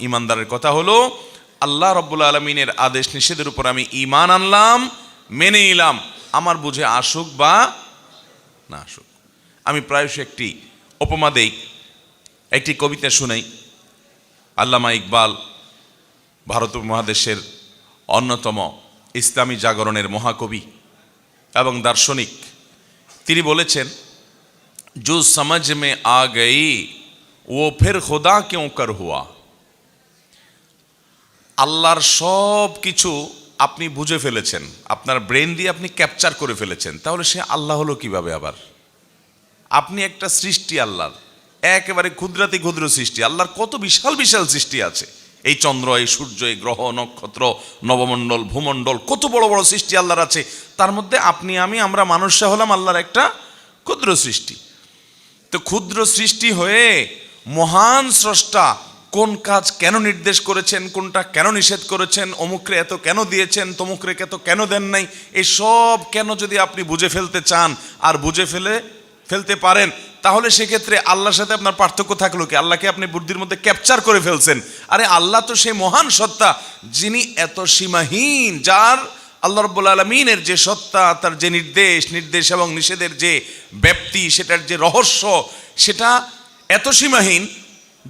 ইমানদারের কথা হলো, আল্লাহ রব্বুল আলমিনের আদেশ নিষেধের উপর আমি ইমান আনলাম, মেনে নিলাম। আমার বুঝে আসুক বা না আসুক। আমি প্রায়শই একটি উপমা দেই একটি কবিতা শুনেই। আল্লামা ইকবাল ভারত মহাদেশের অন্যতম ইসলামী জাগরণের মহাকবি এবং দার্শনিক। তিনি বলেছেন যো সমাজ মে আ গই ও ফের খোদা কেউ কর হুয়া? আল্লাহর সব কিছু আপনি বুঝে ফেলেছেন। আপনার ব্রেন দিয়ে আপনি ক্যাপচার করে ফেলেছেন। তাহলে সে আল্লাহ হলো কীভাবে আবার? আপনি একটা সৃষ্টি আল্লাহর। একেবারে ক্ষুদ্রাতি ক্ষুদ্র সৃষ্টি। আল্লাহর কত বিশাল বিশাল সৃষ্টি আছে। এই চন্দ্র, এই সূর্য, এই গ্রহ, নক্ষত্র, নবমণ্ডল, ভূমণ্ডল, কত বড় বড় সৃষ্টি আল্লাহর আছে। তার মধ্যে আপনি, আমি, আমরা মানুষরা হলাম আল্লাহর একটা ক্ষুদ্র সৃষ্টি। তো ক্ষুদ্র সৃষ্টি হয়ে মহান স্রষ্টা কোন কাজ কেন নির্দেশ করেছেন, কোনটা কেন নিষেধ করেছেন, অমুকরে এত কেন দিয়েছেন, তমুকরে এত কেন দেন নাই এসব কেন যদি আপনি বুঝে ফেলতে চান আর বুঝে ফেলে ফেলতে পারেন, তাহলে সেক্ষেত্রে আল্লাহর সাথে আপনার পার্থক্য থাকল কি? আল্লাহকে আপনি বুদ্ধির মধ্যে ক্যাপচার করে ফেলছেন। আরে আল্লাহ তো সেই মহান সত্তা, যিনি এত সীমাহীন, যার আল্লাহ রব্বুল আলমিনের যে সত্তা, তার যে নির্দেশ নির্দেশ এবং নিষেধের যে ব্যাপ্তি, সেটার যে রহস্য, সেটা এত সীমাহীন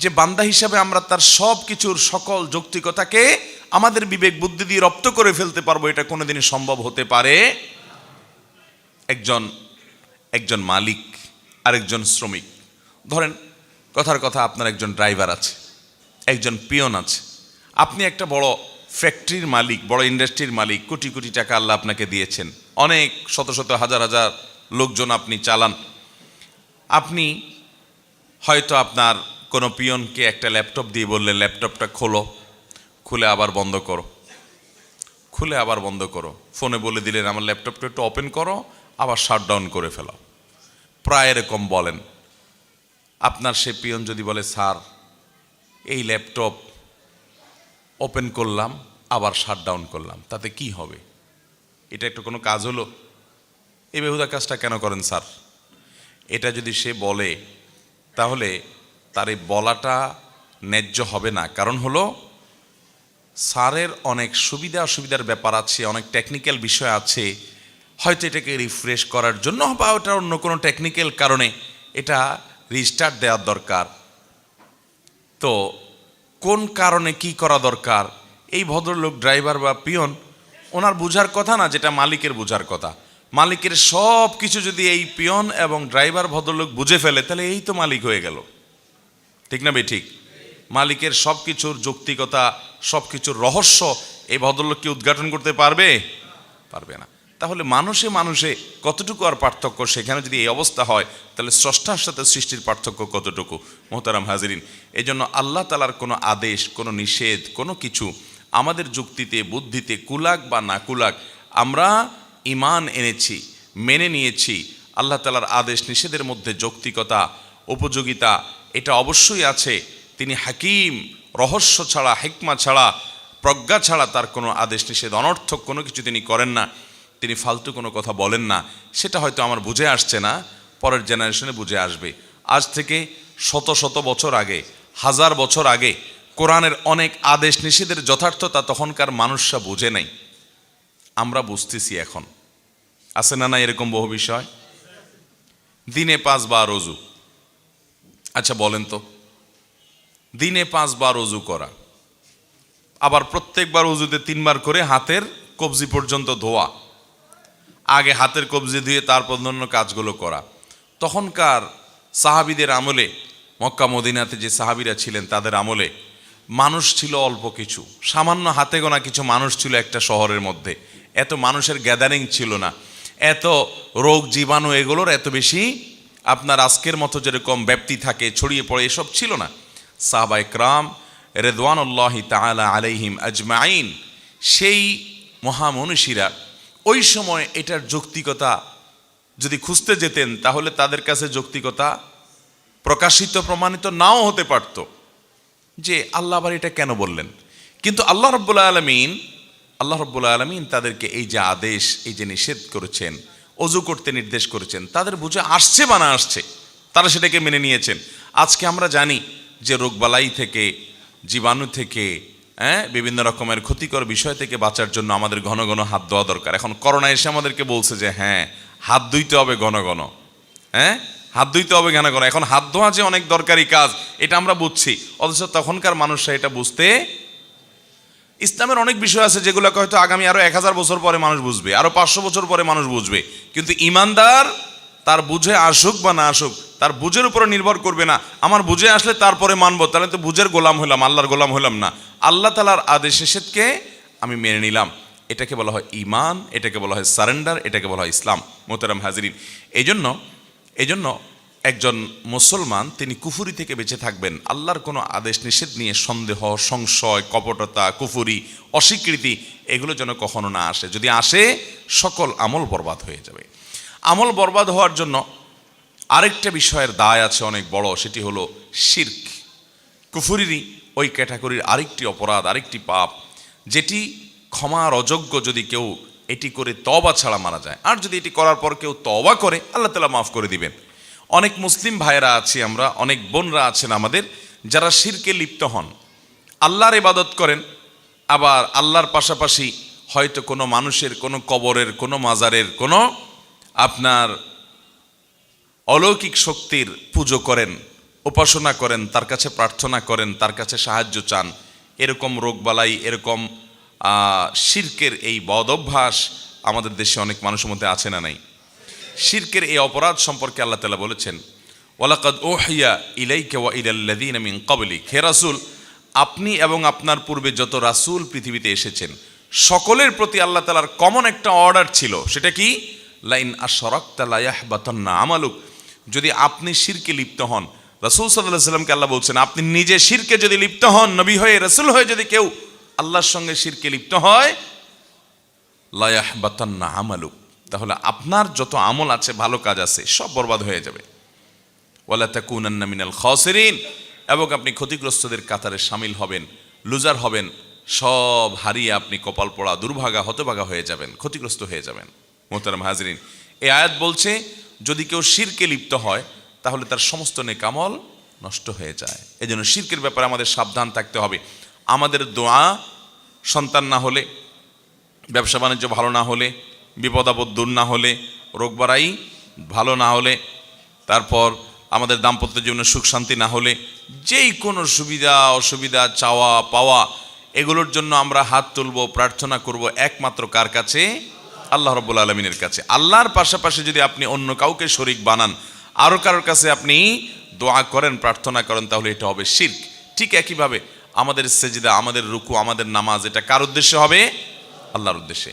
যে বান্দা হিসাবে আমরা তার সব কিছুর সকল যৌক্তিকতাকে আমাদের বিবেক বুদ্ধি দিয়ে রপ্ত করে ফেলতে পারব, এটা কোনোদিনই সম্ভব হতে পারে। একজন একজন মালিক, আরেকজন শ্রমিক। ধরেন, কথার কথা আপনার একজন ড্রাইভার আছে, একজন পিয়ন আছে। আপনি একটা বড় ফ্যাক্টরির মালিক, বড় ইন্ডাস্ট্রির মালিক, কোটি কোটি টাকা আল্লাহ আপনাকে দিয়েছেন। অনেক, শত শত, হাজার হাজার লোকজন আপনি চালান। আপনি হয়তো আপনার কোনো পিয়নকে একটা ল্যাপটপ দিয়ে বললেন ল্যাপটপটা খোলো, খুলে আবার বন্ধ করো। খুলে আবার বন্ধ করো। ফোনে বলে দিলেন, আমার ল্যাপটপটা একটু ওপেন করো, আবার শাট ডাউন করে ফেলো। প্রায় এরকম বলেন। আপনার সে পিয়ন যদি বলে, স্যার, এই ল্যাপটপ ওপেন করলাম, আবার শাট ডাউন করলাম, তাতে কি হবে? এটা একটা কোনো কাজ হলো? এই বেহুদা কাজটা কেন করেন, স্যার? এটা যদি সে বলে, তাহলে তার এই বলাটা ন্যায্য হবে না। কারণ হলো, স্যারের অনেক সুবিধা অসুবিধার ব্যাপার আছে, অনেক টেকনিক্যাল বিষয় আছে। হয়তো এটাকে রিফ্রেশ করার জন্য বা ওটা অন্য কোনো টেকনিক্যাল কারণে এটা রিস্টার্ট দেওয়ার দরকার। তো কোন কারণে কি করা দরকার? এই ভদ্রলোক ড্রাইভার বা পিয়ন ওনার বুঝার কথা না, যেটা মালিকের বুঝার কথা। মালিকের সব কিছু যদি এই পিয়ন এবং ড্রাইভার ভদ্রলোক বুঝে ফেলে, তাহলে এই তো মালিক হয়ে গেল। ঠিক না বে ঠিক? মালিকের সব কিছুর যৌক্তিকতা সব কিছুর রহস্য এই ভদ্রলোক কি উদ্ঘাটন করতে পারবে? পারবে না। তাহলে মানুষে মানুষে কতটুকু আর পার্থক্য? সেখানে যদি এই অবস্থা হয়, তাহলে স্রষ্টার সাথে সৃষ্টির পার্থক্য কতটুকু? মোহতারাম হাজরিন এই জন্য আল্লাহ তালার কোনো আদেশ, কোনো নিষেধ, কোনো কিছু আমাদের যুক্তিতে, বুদ্ধিতে কুলাক বা না কুলাক, আমরা ইমান এনেছি, মেনে নিয়েছি। আল্লাহ তালার আদেশ, নিষেধের মধ্যে যৌক্তিকতা, উপযোগিতা এটা অবশ্যই আছে। তিনি হাকিম, রহস্য ছাড়া, হেকমা ছাড়া, প্রজ্ঞা ছাড়া তার কোনো আদেশ নিষেধ, অনর্থক কোনো কিছু তিনি করেন না। তিনি ফালতু কোনো কথা বলেন না। সেটা হয়তো আমার বুঝে আসছে না, পরের জেনারেশনে বুঝে আসবে। আজ থেকে শত শত বছর আগে, হাজার বছর আগে, কোরআনের অনেক আদেশ নিষেধের যথার্থতা তখনকার মানুষরা বুঝে নাই। আমরা বুঝতেছি এখন। আছে না না এরকম বহু বিষয়? দিনে পাঁচবার অজু আচ্ছা বলেন তো। দিনে পাঁচবার অজু করা। আবার প্রত্যেকবার অজুতে তিনবার করে হাতের কবজি পর্যন্ত ধোয়া। আগে হাতের কবজি ধুয়ে তারপর অন্য কাজগুলো করা। তখনকার সাহাবিদের আমলে, মক্কা, মদিনাতে যে সাহাবিরা ছিলেন, তাদের আমলে মানুষ ছিল অল্প কিছু। সামান্য হাতে গোনা কিছু মানুষ ছিল একটা শহরের মধ্যে। এত মানুষের গ্যাদারিং ছিল না। এত রোগ জীবাণু এগুলোর এত বেশি আপনার আজকের মতো যেরকম ব্যাপ্তি থাকে, ছড়িয়ে পড়ে, এসব ছিল না। সাহাবা ইকরাম রেদওয়ানুল্লাহি তাআলা আলাইহিম আজমাইন, সেই মহামনীষীরা ওই সময় এটার যৌক্তিকতা যদি খুঁজতে যেতেন, তাহলে তাদের কাছে যৌক্তিকতা প্রকাশিত, প্রমাণিত নাও হতে পারত যে আল্লাহ আবার এটা কেন বললেন। কিন্তু আল্লাহ রব্বুল্লা আলমিন, আল্লাহ রব্বুল্লা আলমিন তাদেরকে এই যে আদেশ, এই যে নিষেধ করেছেন অজু করতে নির্দেশ করেছেন। তাদের বুঝে আসছে বা না আসছে, তারা সেটাকে মেনে নিয়েছেন। আজকে আমরা জানি যে রোগবালাই থেকে, জীবাণু থেকে হ্যাঁ বিভিন্ন রকমের ক্ষতিকর বিষয় থেকে বাঁচার জন্য আমাদের ঘন ঘন হাত ধোয়া দরকার। এখন করোনা এসে আমাদেরকে বলছে যে হ্যাঁ হাত ধুইতে হবে ঘন ঘন। হ্যাঁ হাত ধুইতে হবে ঘন ঘন। এখন হাত ধোয়া যে অনেক দরকারি কাজ, এটা আমরা বুঝছি। অথচ তখনকার মানুষরা এটা বুঝতে ইসলামের অনেক বিষয় আছে যেগুলোকে হয়তো আগামী আরও এক হাজার বছর পরে মানুষ বুঝবে, আরও পাঁচশো বছর পরে মানুষ বুঝবে। কিন্তু ইমানদার তার বুঝে আসুক বা না আসুক, তার বুঝের উপরে নির্ভর করবে না। আমার বুঝে আসলে তারপরে মানবো, তাহলে তো বুঝের গোলাম হলাম আল্লাহর গোলাম হলাম না। আল্লাহ তালার আদেশ নিষেধকে আমি মেনে নিলাম। এটাকে বলা হয় ইমান এটাকে বলা হয় সারেন্ডার, এটাকে বলা হয় ইসলাম। মোতারাম হাজিরিন এই জন্য এই জন্য একজন মুসলমান, তিনি কুফুরি থেকে বেঁচে থাকবেন। আল্লাহর কোনো আদেশ নিষেধ নিয়ে সন্দেহ, সংশয়, কপটতা, কুফুরি, অস্বীকৃতি এগুলো যেন কখনো না আসে। যদি আসে, সকল আমল বরবাদ হয়ে যাবে। আমল বরবাদ হওয়ার জন্য আরেকটা বিষয়ের দায় আছে অনেক বড়, সেটি হলো শির্ক। কুফুরিরই ওই ক্যাটাগরির আরেকটি অপরাধ, আরেকটি পাপ, যেটি ক্ষমার অযোগ্য যদি কেউ এটি করে তবা ছাড়া মারা যায়। আর যদি এটি করার পর কেউ তবা করে, আল্লাহ তালা মাফ করে দিবেন। অনেক মুসলিম ভাইয়েরা আছি আমরা, অনেক বোনরা আছেন আমাদের, যারা শিরকে লিপ্ত হন। আল্লাহর ইবাদত করেন, আবার আল্লাহর পাশাপাশি হয়তো কোনো মানুষের, কোনো কবরের, কোনো মাজারের, কোনো আপনার অলৌকিক শক্তির পুজো করেন, উপাসনা করেন, তার কাছে প্রার্থনা করেন, তার কাছে সাহায্য চান, এরকম রোগবালাই, এরকম শির্কের এই বদ অভ্যাস আমাদের দেশে অনেক মানুষের মধ্যে আছে না নাই? শির্কের এই অপরাধ সম্পর্কে আল্লাহ তালা বলেছেন, ওয়ালাকাদ ওহিয়া ইলাইকে ওয়া ইলাল্লাযীন মিন ক্বাবলিক। হে রাসূল, আপনি এবং আপনার পূর্বে যত রাসূল পৃথিবীতে এসেছেন, সকলের প্রতি আল্লাহ তালার কমন একটা অর্ডার ছিল, সেটা কি? লাইন আর আশরাকতা লা ইয়াহবাতান্না আমালুক। যদি আপনি শিরকে লিপ্ত হন, রাসূল আলাইহি সাল্লামকে আল্লাহ বলছেন, আপনি নিজে শিরকে যদি লিপ্ত হন, নবী হয়ে, রাসূল হয়ে যদি কেউ আল্লাহর সঙ্গে শিরকে লিপ্ত হয় লায়াহবাতান্না আমালুক। তাহলে আপনার যত আমল আছে, ভালো কাজ আছে, সব বরবাদ হয়ে যাবে। ওয়ালা খাসিরিন। এবং আপনি ক্ষতিগ্রস্তদের কাতারে সামিল হবেন, লুজার হবেন, সব হারিয়ে আপনি কপাল পড়া, দুর্ভাগা, হতভাগা হয়ে যাবেন, ক্ষতিগ্রস্ত হয়ে যাবেন। মোহতারাম হাজরিন, এই আয়াত বলছে, যদি কেউ শিরকে লিপ্ত হয়, তাহলে তার সমস্ত নেকামল নষ্ট হয়ে যায়। এই জন্য শিরকের ব্যাপারে আমাদের সাবধান থাকতে হবে। আমাদের দোয়া সন্তান না হলে ব্যবসা বাণিজ্য ভালো না হলে বিপদ আপদ দূর না হলে রোগবারাই ভালো না হলে, তারপর আমাদের দাম্পত্য জীবনে সুখ শান্তি না হলে, যেই কোনো সুবিধা, অসুবিধা, চাওয়া, পাওয়া, এগুলোর জন্য আমরা হাত তুলব, প্রার্থনা করব একমাত্র কার কাছে? আল্লাহ রব্বুল আলমিনের কাছে। আল্লাহর পাশাপাশি যদি আপনি অন্য কাউকে শরিক বানান আরও কারোর কাছে আপনি দোয়া করেন, প্রার্থনা করেন, তাহলে এটা হবে শির্ক। ঠিক একইভাবে আমাদের সেজিদা, আমাদের রুকু, আমাদের নামাজ, এটা কার উদ্দেশ্যে হবে? আল্লাহর উদ্দেশ্যে।